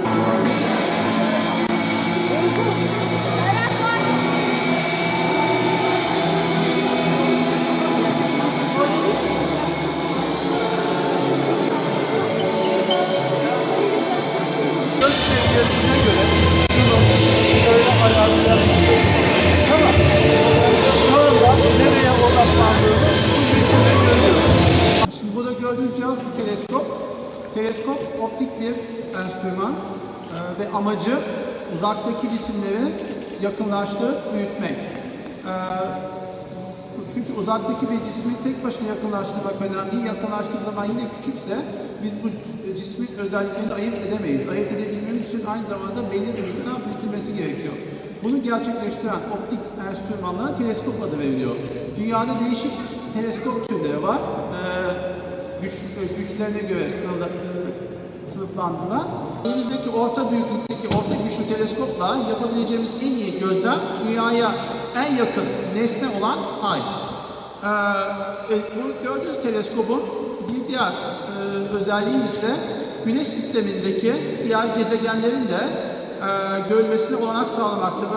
mı? Göz seviyesine göre şunun böyle ayarlar Tamam. Şu anda nereye odaklandığını bu şekilde görüyoruz. Şimdi burada gördüğünüz cihaz bir teleskop. Teleskop optik bir enstrüman e, ve amacı uzaktaki cisimleri yakınlaştırıp büyütmek. E, çünkü uzaktaki bir cismi tek başına yakınlaştırmak önemli. Yakınlaştığı zaman yine küçükse biz bu cismin özelliklerini ayırt edemeyiz. Ayırt edebilmemiz için aynı zamanda belli bir miktar büyütülmesi gerekiyor. Bunu gerçekleştiren optik enstrümanlara teleskop adı veriliyor. Dünyada değişik teleskop türleri var. Ee, güç, güçlerine göre sınıflandırılan. Elimizdeki orta büyüklükteki orta güçlü teleskopla yapabileceğimiz en iyi gözlem dünyaya en yakın nesne olan Ay. Ee, e, bu gördüğünüz teleskobun bir diğer e, özelliği ise Güneş sistemindeki diğer gezegenlerin de e, görülmesine olanak sağlamaktadır.